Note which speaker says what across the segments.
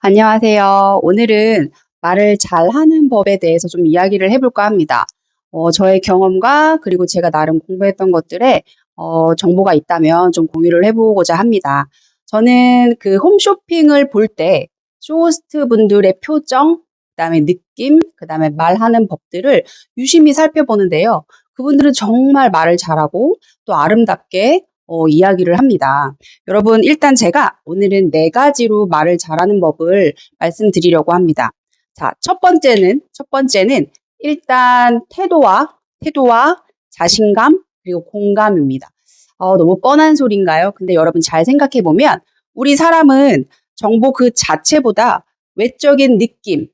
Speaker 1: 안녕하세요. 오늘은 말을 잘하는 법에 대해서 좀 이야기를 해볼까 합니다. 어, 저의 경험과 그리고 제가 나름 공부했던 것들에 어, 정보가 있다면 좀 공유를 해보고자 합니다. 저는 그 홈쇼핑을 볼 때 쇼호스트 분들의 표정, 그 다음에 느낌, 그 다음에 말하는 법들을 유심히 살펴보는데요. 그분들은 정말 말을 잘하고 또 아름답게 어, 이야기를 합니다. 여러분, 일단 제가 오늘은 네 가지로 말을 잘하는 법을 말씀드리려고 합니다. 자, 첫 번째는, 첫 번째는 일단 태도와, 태도와 자신감, 그리고 공감입니다. 어, 너무 뻔한 소리인가요? 근데 여러분 잘 생각해 보면 우리 사람은 정보 그 자체보다 외적인 느낌,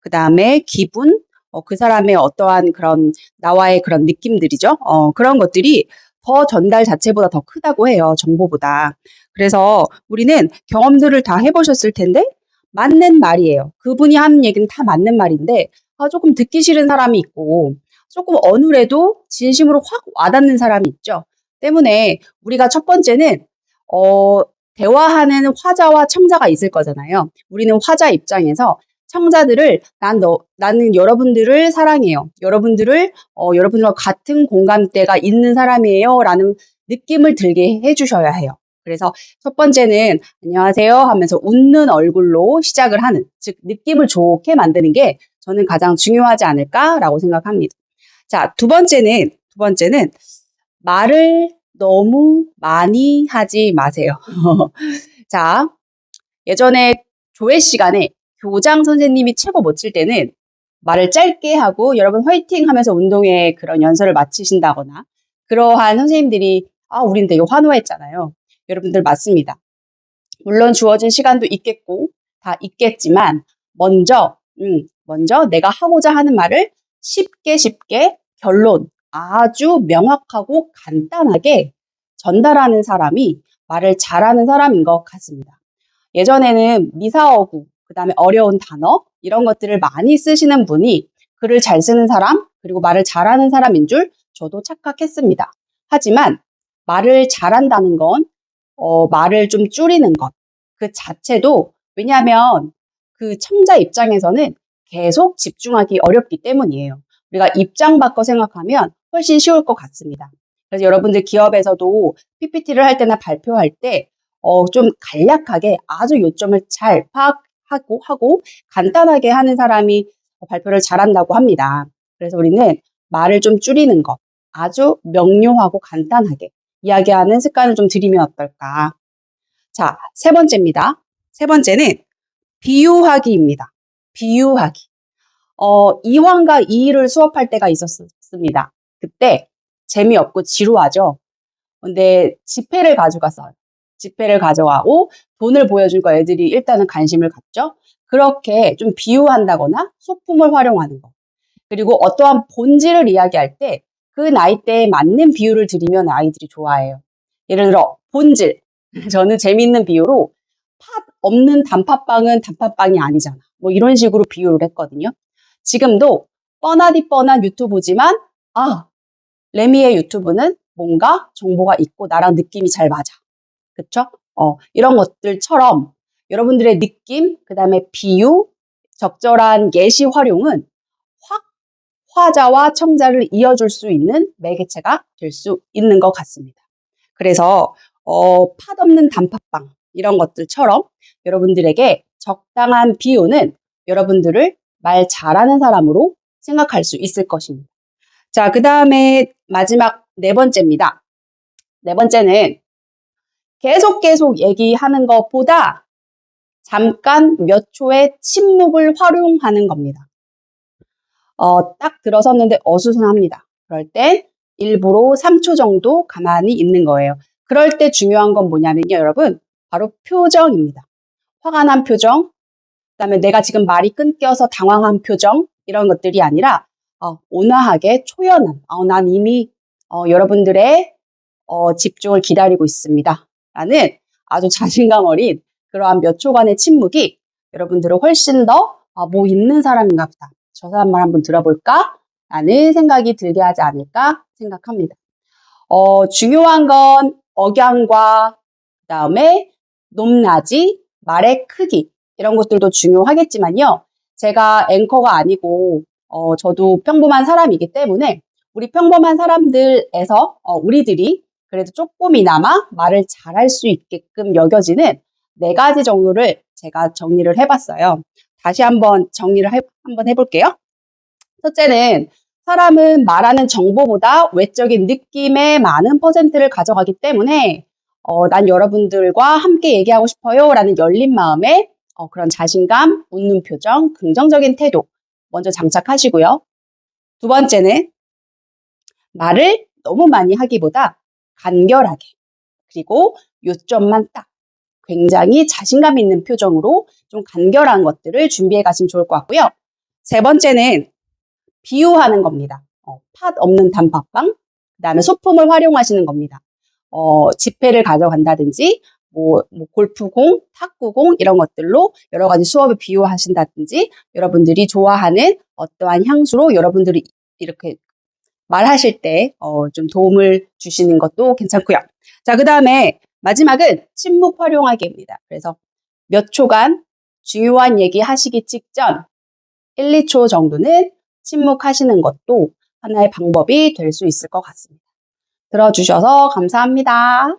Speaker 1: 그 다음에 기분, 어, 그 사람의 어떠한 그런 나와의 그런 느낌들이죠. 어, 그런 것들이 더 전달 자체보다 더 크다고 해요. 정보보다. 그래서 우리는 경험들을 다 해보셨을 텐데 맞는 말이에요. 그분이 하는 얘기는 다 맞는 말인데 아, 조금 듣기 싫은 사람이 있고 조금 어눌해도 진심으로 확 와닿는 사람이 있죠. 때문에 우리가 첫 번째는 어, 대화하는 화자와 청자가 있을 거잖아요. 우리는 화자 입장에서 청자들을 난 너, 나는 여러분들을 사랑해요. 여러분들을 어, 여러분들과 같은 공감대가 있는 사람이에요. 라는 느낌을 들게 해주셔야 해요. 그래서 첫 번째는 안녕하세요 하면서 웃는 얼굴로 시작을 하는, 즉 느낌을 좋게 만드는 게 저는 가장 중요하지 않을까라고 생각합니다. 자, 두 번째는 두 번째는 말을 너무 많이 하지 마세요. 자, 예전에 조회 시간에 교장 선생님이 최고 멋질 때는 말을 짧게 하고 여러분 화이팅 하면서 운동회 그런 연설을 마치신다거나 그러한 선생님들이 아, 우린 되게 환호했잖아요. 여러분들 맞습니다. 물론 주어진 시간도 있겠고 다 있겠지만 먼저 음, 먼저 내가 하고자 하는 말을 쉽게 쉽게 결론 아주 명확하고 간단하게 전달하는 사람이 말을 잘하는 사람인 것 같습니다. 예전에는 미사어구, 그 다음에 어려운 단어, 이런 것들을 많이 쓰시는 분이 글을 잘 쓰는 사람, 그리고 말을 잘하는 사람인 줄 저도 착각했습니다. 하지만 말을 잘한다는 건, 어, 말을 좀 줄이는 것, 그 자체도, 왜냐하면 그 청자 입장에서는 계속 집중하기 어렵기 때문이에요. 우리가 입장 바꿔 생각하면 훨씬 쉬울 것 같습니다. 그래서 여러분들 기업에서도 PPT를 할 때나 발표할 때, 어, 좀 간략하게 아주 요점을 잘 파악 하고 하고 간단하게 하는 사람이 발표를 잘한다고 합니다. 그래서 우리는 말을 좀 줄이는 것, 아주 명료하고 간단하게 이야기하는 습관을 좀 들이면 어떨까. 자, 세 번째입니다. 세 번째는 비유하기입니다. 비유하기. 어, 이황과 이의를 수업할 때가 있었습니다. 그때 재미없고 지루하죠. 근데 지폐를 가져갔어요. 지폐를 가져가고 돈을 보여주니까 애들이 일단은 관심을 갖죠. 그렇게 좀 비유한다거나 소품을 활용하는 거. 그리고 어떠한 본질을 이야기할 때 그 나이대에 맞는 비유를 드리면 아이들이 좋아해요. 예를 들어 본질. 저는 재미있는 비유로 팥 없는 단팥빵은 단팥빵이 아니잖아. 뭐 이런 식으로 비유를 했거든요. 지금도 뻔하디 뻔한 유튜브지만 아 레미의 유튜브는 뭔가 정보가 있고 나랑 느낌이 잘 맞아. 그쵸? 어, 이런 것들처럼 여러분들의 느낌, 그 다음에 비유, 적절한 예시 활용은 확 화자와 청자를 이어줄 수 있는 매개체가 될 수 있는 것 같습니다. 그래서 어, 팥 없는 단팥빵 이런 것들처럼 여러분들에게 적당한 비유는 여러분들을 말 잘하는 사람으로 생각할 수 있을 것입니다. 자, 그 다음에 마지막 네 번째입니다. 네 번째는 계속 계속 얘기하는 것보다 잠깐 몇 초의 침묵을 활용하는 겁니다. 어, 딱 들어섰는데 어수선합니다. 그럴 땐 일부러 3초 정도 가만히 있는 거예요. 그럴 때 중요한 건 뭐냐면요, 여러분. 바로 표정입니다. 화가 난 표정, 그 다음에 내가 지금 말이 끊겨서 당황한 표정, 이런 것들이 아니라 어, 온화하게 초연한, 어, 난 이미 어, 여러분들의 어, 집중을 기다리고 있습니다. 라는 아주 자신감 어린 그러한 몇 초간의 침묵이 여러분들을 훨씬 더, 아, 뭐 있는 사람인가 보다. 저 사람 말 한번 들어볼까? 라는 생각이 들게 하지 않을까 생각합니다. 어, 중요한 건 억양과 그 다음에 높낮이, 말의 크기 이런 것들도 중요하겠지만요. 제가 앵커가 아니고 어, 저도 평범한 사람이기 때문에 우리 평범한 사람들에서 어, 우리들이 그래도 조금이나마 말을 잘할 수 있게끔 여겨지는 네 가지 정도를 제가 정리를 해봤어요. 다시 한번 정리를 해, 한번 해볼게요. 첫째는 사람은 말하는 정보보다 외적인 느낌에 많은 퍼센트를 가져가기 때문에 어, 난 여러분들과 함께 얘기하고 싶어요 라는 열린 마음에 어, 그런 자신감, 웃는 표정, 긍정적인 태도 먼저 장착하시고요. 두 번째는 말을 너무 많이 하기보다 간결하게 그리고 요점만 딱 굉장히 자신감 있는 표정으로 좀 간결한 것들을 준비해 가시면 좋을 것 같고요. 세 번째는 비유하는 겁니다. 어, 팥 없는 단팥빵, 그 다음에 소품을 활용하시는 겁니다. 어, 지폐를 가져간다든지, 뭐, 뭐 골프공, 탁구공 이런 것들로 여러 가지 수업을 비유하신다든지, 여러분들이 좋아하는 어떠한 향수로 여러분들이 이렇게 말하실 때, 어, 좀 도움을 주시는 것도 괜찮고요. 자, 그 다음에 마지막은 침묵 활용하기입니다. 그래서 몇 초간 중요한 얘기 하시기 직전 1, 2초 정도는 침묵하시는 것도 하나의 방법이 될 수 있을 것 같습니다. 들어주셔서 감사합니다.